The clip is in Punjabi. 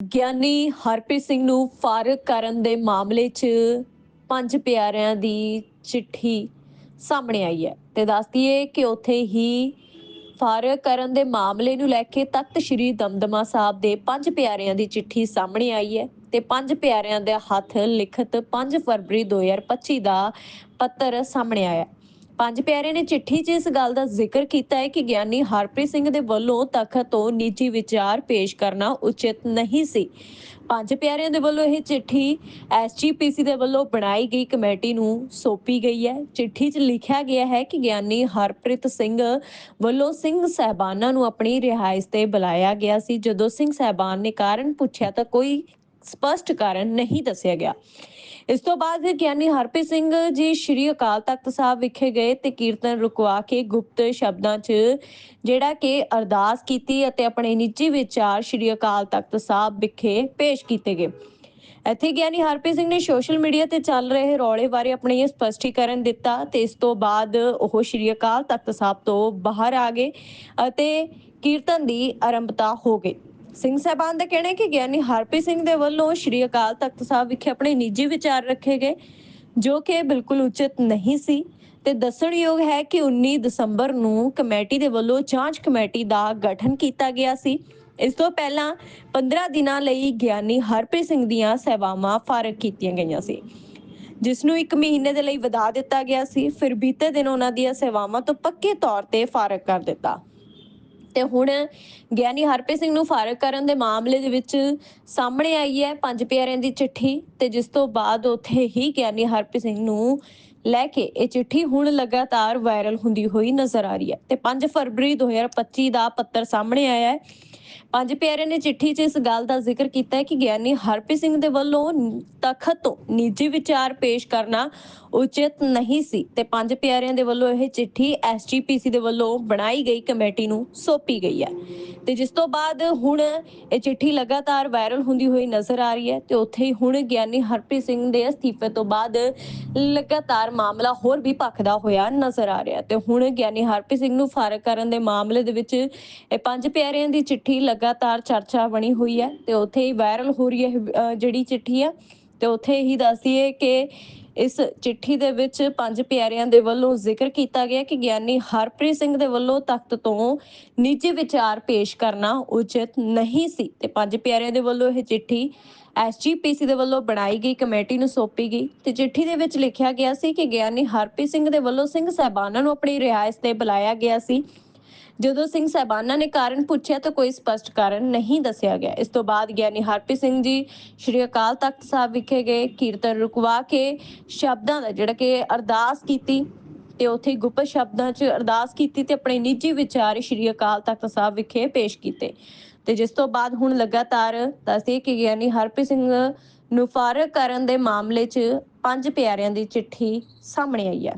ਗਿਆਨੀ ਹਰਪ੍ਰੀਤ ਸਿੰਘ ਨੂੰ ਫਾਰਗ ਕਰਨ ਦੇ ਮਾਮਲੇ 'ਚ ਪੰਜ ਪਿਆਰਿਆਂ ਦੀ ਚਿੱਠੀ ਸਾਹਮਣੇ ਆਈ ਹੈ ਤੇ ਦੱਸਦੀ ਹੈ ਕਿ ਉੱਥੇ ਹੀ ਫਾਰਗ ਕਰਨ ਦੇ ਮਾਮਲੇ ਨੂੰ ਲੈ ਕੇ ਤਖਤ ਸ੍ਰੀ ਦਮਦਮਾ ਸਾਹਿਬ ਦੇ ਪੰਜ ਪਿਆਰਿਆਂ ਦੀ ਚਿੱਠੀ ਸਾਹਮਣੇ ਆਈ ਹੈ ਤੇ ਪੰਜ ਪਿਆਰਿਆਂ ਦੇ ਹੱਥ ਲਿਖਤ 5 ਫਰਵਰੀ 2025 ਦਾ ਪੱਤਰ ਸਾਹਮਣੇ ਆਇਆ ਪੰਜ ਪਿਆਰੇ ਨੇ ਚਿੱਠੀ 'ਚ ਇਸ ਗੱਲ ਦਾ ਜ਼ਿਕਰ ਕੀਤਾ ਹੈ ਕਿ ਗਿਆਨੀ ਹਰਪ੍ਰੀਤ ਸਿੰਘ ਦੇ ਵੱਲੋਂ ਤਖਤ ਤੋਂ ਨਿੱਜੀ ਵਿਚਾਰ ਪੇਸ਼ ਕਰਨਾ ਉਚਿਤ ਨਹੀਂ ਸੀ। ਪੰਜ ਪਿਆਰਿਆਂ ਦੇ ਵੱਲੋਂ ਇਹ ਚਿੱਠੀ ਐਸਜੀਪੀਸੀ ਦੇ ਵੱਲੋਂ ਬਣਾਈ ਗਈ ਕਮੇਟੀ ਨੂੰ ਸੌਂਪੀ ਗਈ ਹੈ। ਚਿੱਠੀ 'ਚ ਲਿਖਿਆ ਗਿਆ ਹੈ ਕਿ ਗਿਆਨੀ ਹਰਪ੍ਰੀਤ ਸਿੰਘ ਵੱਲੋਂ ਸਿੰਘ ਸਹਿਬਾਨਾਂ ਨੂੰ ਆਪਣੀ ਰਿਹਾਇਸ਼ ਤੇ ਬੁਲਾਇਆ ਗਿਆ ਸੀ। ਜਦੋਂ ਸਿੰਘ ਸਹਿਬਾਨ ਨੇ ਕਾਰਨ ਪੁੱਛਿਆ ਤਾਂ ਕੋਈ ਸਪਸ਼ਟ ਕਾਰਨ ਨਹੀਂ ਦੱਸਿਆ ਗਿਆ। ਇਸ ਤੋਂ ਬਾਅਦ ਗਿਆਨੀ ਹਰਪ੍ਰੀਤ ਸਿੰਘ ਜੀ ਸ਼੍ਰੀ ਅਕਾਲ ਤਖਤ ਸਾਹਿਬ ਵਿਖੇ ਗਏ ਤੇ ਕੀਰਤਨ ਰੁਕਵਾ ਕੇ ਗੁਪਤ ਸ਼ਬਦਾਂ 'ਚ ਜਿਹੜਾ ਕਿ ਅਰਦਾਸ ਕੀਤੀ ਅਤੇ ਆਪਣੇ ਨਿੱਜੀ ਵਿਚਾਰ ਸ਼੍ਰੀ ਅਕਾਲ ਤਖਤ ਸਾਹਿਬ ਵਿਖੇ ਪੇਸ਼ ਕੀਤੇ ਗਏ। ਇੱਥੇ ਗਿਆਨੀ ਹਰਪ੍ਰੀਤ ਸਿੰਘ ਨੇ ਸੋਸ਼ਲ ਮੀਡੀਆ ਤੇ ਚੱਲ ਰਹੇ ਰੌਲੇ ਬਾਰੇ ਆਪਣੇ ਇਹ ਸਪਸ਼ਟੀਕਰਨ ਦਿੱਤਾ ਤੇ ਇਸ ਤੋਂ ਬਾਅਦ ਉਹ ਸ਼੍ਰੀ ਅਕਾਲ ਤਖਤ ਸਾਹਿਬ ਤੋਂ ਬਾਹਰ ਆ ਗਏ ਅਤੇ ਕੀਰਤਨ ਦੀ ਆਰੰਭਤਾ ਹੋ ਗਈ। ਸਿੰਘ ਸਾਹਿਬਾਨ ਦਾ ਕਹਿਣਾ ਕਿ ਗਿਆਨੀ ਹਰਪ੍ਰੀਤ ਸਿੰਘ ਦੇ ਵੱਲੋਂ ਸ਼੍ਰੀ ਅਕਾਲ ਤਖਤ ਸਾਹਿਬ ਵਿਖੇ ਆਪਣੇ ਨਿੱਜੀ ਵਿਚਾਰ ਰੱਖੇ ਗਏ, ਜੋ ਕਿ ਬਿਲਕੁਲ ਉਚਿਤ ਨਹੀਂ ਸੀ ਤੇ ਦੱਸਣਯੋਗ ਹੈ ਕਿ 19 ਦਸੰਬਰ ਨੂੰ ਕਮੇਟੀ ਦੇ ਵੱਲੋਂ ਜਾਂਚ ਕਮੇਟੀ ਦਾ ਗਠਨ ਕੀਤਾ ਗਿਆ ਸੀ। ਇਸ ਤੋਂ ਪਹਿਲਾਂ 15 ਦਿਨਾਂ ਲਈ ਗਿਆਨੀ ਹਰਪ੍ਰੀਤ ਸਿੰਘ ਦੀਆਂ ਸੇਵਾਵਾਂ ਫਾਰਗ ਕੀਤੀਆਂ ਗਈਆਂ ਸੀ, ਜਿਸ ਨੂੰ 1 ਮਹੀਨੇ ਦੇ ਲਈ ਵਧਾ ਦਿੱਤਾ ਗਿਆ ਸੀ। ਫਿਰ ਬੀਤੇ ਦਿਨ ਉਹਨਾਂ ਦੀਆਂ ਸੇਵਾਵਾਂ ਤੋਂ ਪੱਕੇ ਤੌਰ ਤੇ ਫਾਰਗ ਕਰ ਦਿੱਤਾ। ਤੇ ਹੁਣ ਗਿਆਨੀ ਹਰਪ੍ਰੀਤ ਸਿੰਘ ਨੂੰ ਫਾਰਗ ਕਰਨ ਦੇ ਮਾਮਲੇ ਦੇ ਵਿੱਚ ਸਾਹਮਣੇ ਆਈ ਹੈ ਪੰਜ ਪਿਆਰਿਆਂ ਦੀ ਚਿੱਠੀ ਤੇ ਜਿਸ ਤੋਂ ਬਾਅਦ ਉੱਥੇ ਹੀ ਗਿਆਨੀ ਹਰਪ੍ਰੀਤ ਸਿੰਘ ਨੂੰ ਲੈ ਕੇ ਇਹ ਚਿੱਠੀ ਹੁਣ ਲਗਾਤਾਰ ਵਾਇਰਲ ਹੁੰਦੀ ਹੋਈ ਨਜ਼ਰ ਆ ਰਹੀ ਹੈ। ਤੇ 5 ਫਰਵਰੀ 2025 ਦਾ ਪੱਤਰ ਸਾਹਮਣੇ ਆਇਆ ਹੈ। ਪੰਜ ਪਿਆਰਿਆਂ ਨੇ ਚਿੱਠੀ 'ਚ ਇਸ ਗੱਲ ਦਾ ਜ਼ਿਕਰ ਕੀਤਾ ਹੈ ਕਿ ਗਿਆਨੀ ਹਰਪ੍ਰੀਤ ਸਿੰਘ ਦੇ ਵੱਲੋਂ ਤਖਤ ਤੋਂ ਨਿੱਜੀ ਵਿਚਾਰ ਪੇਸ਼ ਕਰਨਾ ਉਚਿਤ ਨਹੀਂ ਸੀ ਤੇ ਪੰਜ ਪਿਆਰਿਆਂ ਦੇ ਵੱਲੋਂ ਇਹ ਚਿੱਠੀ ਐਸਜੀਪੀਸੀ ਦੇ ਵੱਲੋਂ ਬਣਾਈ ਗਈ ਕਮੇਟੀ ਨੂੰ ਸੌਂਪੀ ਗਈ ਹੈ। ਤੇ ਜਿਸ ਤੋਂ ਬਾਅਦ ਹੁਣ ਇਹ ਚਿੱਠੀ ਲਗਾਤਾਰ ਵਾਇਰਲ ਹੁੰਦੀ ਹੋਈ ਨਜ਼ਰ ਆ ਰਹੀ ਹੈ ਤੇ ਉੱਥੇ ਹੀ ਹੁਣ ਗਿਆਨੀ ਹਰਪ੍ਰੀਤ ਸਿੰਘ ਦੇ ਅਸਤੀਫੇ ਤੋਂ ਬਾਅਦ ਲਗਾਤਾਰ ਮਾਮਲਾ ਹੋਰ ਵੀ ਭਖਦਾ ਹੋਇਆ ਨਜ਼ਰ ਆ ਰਿਹਾ ਤੇ ਹੁਣ ਗਿਆਨੀ ਹਰਪ੍ਰੀਤ ਸਿੰਘ ਨੂੰ ਫਾਰਗ ਕਰਨ ਦੇ ਮਾਮਲੇ ਦੇ ਵਿੱਚ ਇਹ ਪੰਜ ਪਿਆਰਿਆਂ ਦੀ ਚਿੱਠੀ ਲਗਾਤਾਰ ਚਰਚਾ ਬਣੀ ਹੋਈ ਹੈ ਤੇ ਉੱਥੇ ਹੀ ਵਾਇਰਲ ਹੋ ਰਹੀ ਹੈ ਜਿਹੜੀ ਚਿੱਠੀ ਆ, ਤੇ ਉੱਥੇ ਹੀ ਦੱਸਦੀਏ ਕਿ ਇਸ ਚਿੱਠੀ ਦੇ ਵਿੱਚ ਪੰਜ ਪਿਆਰਿਆਂ ਦੇ ਵੱਲੋਂ ਜ਼ਿਕਰ ਕੀਤਾ ਗਿਆ ਕਿ ਗਿਆਨੀ ਹਰਪ੍ਰੀਤ ਸਿੰਘ ਦੇ ਵੱਲੋਂ ਤਖਤ ਤੋਂ ਨਿੱਜੀ ਵਿਚਾਰ ਪੇਸ਼ ਕਰਨਾ ਉਚਿਤ ਨਹੀਂ ਸੀ ਤੇ ਪੰਜ ਪਿਆਰਿਆਂ ਦੇ ਵੱਲੋਂ ਇਹ ਚਿੱਠੀ ਐਸਜੀਪੀਸੀ ਦੇ ਵੱਲੋਂ ਬਣਾਈ ਗਈ, ਕਮੇਟੀ ਨੂੰ ਸੌਂਪੀ ਗਈ ਤੇ ਚਿੱਠੀ ਦੇ ਵਿੱਚ ਲਿਖਿਆ ਗਿਆ ਸੀ ਕਿ ਗਿਆਨੀ ਹਰਪ੍ਰੀਤ ਸਿੰਘ ਦੇ ਵੱਲੋਂ ਸਿੰਘ ਸਹਿਬਾਨਾਂ ਨੂੰ ਆਪਣੀ ਰਿਹਾਇਸ਼ ਤੇ ਬੁਲਾਇਆ ਗਿਆ ਸੀ। ਜਦੋਂ ਸਿੰਘ ਸਹਿਬਾਨਾਂ ਨੇ ਕਾਰਨ ਪੁੱਛਿਆ ਤਾਂ ਕੋਈ ਸਪਸ਼ਟ ਕਾਰਨ ਨਹੀਂ ਦੱਸਿਆ ਗਿਆ। ਇਸ ਤੋਂ ਬਾਅਦ ਗਿਆਨੀ ਹਰਪ੍ਰੀਤ ਸਿੰਘ ਜੀ ਸ਼੍ਰੀ ਅਕਾਲ ਤਖਤ ਸਾਹਿਬ ਵਿਖੇ ਗਏ, ਕੀਰਤਨ ਰੁਕਵਾ ਕੇ ਸ਼ਬਦਾਂ ਦਾ ਜਿਹੜਾ ਕਿ ਅਰਦਾਸ ਕੀਤੀ ਤੇ ਉੱਥੇ ਗੁਪਤ ਸ਼ਬਦਾਂ 'ਚ ਅਰਦਾਸ ਕੀਤੀ ਤੇ ਆਪਣੇ ਨਿੱਜੀ ਵਿਚਾਰ ਸ਼੍ਰੀ ਅਕਾਲ ਤਖਤ ਸਾਹਿਬ ਵਿਖੇ ਪੇਸ਼ ਕੀਤੇ। ਤੇ ਜਿਸ ਤੋਂ ਬਾਅਦ ਹੁਣ ਲਗਾਤਾਰ ਦੱਸਦੇ ਕਿ ਗਿਆਨੀ ਹਰਪ੍ਰੀਤ ਸਿੰਘ ਨੂੰ ਫਾਰਗ ਕਰਨ ਦੇ ਮਾਮਲੇ 'ਚ ਪੰਜ ਪਿਆਰਿਆਂ ਦੀ ਚਿੱਠੀ ਸਾਹਮਣੇ ਆਈ ਹੈ।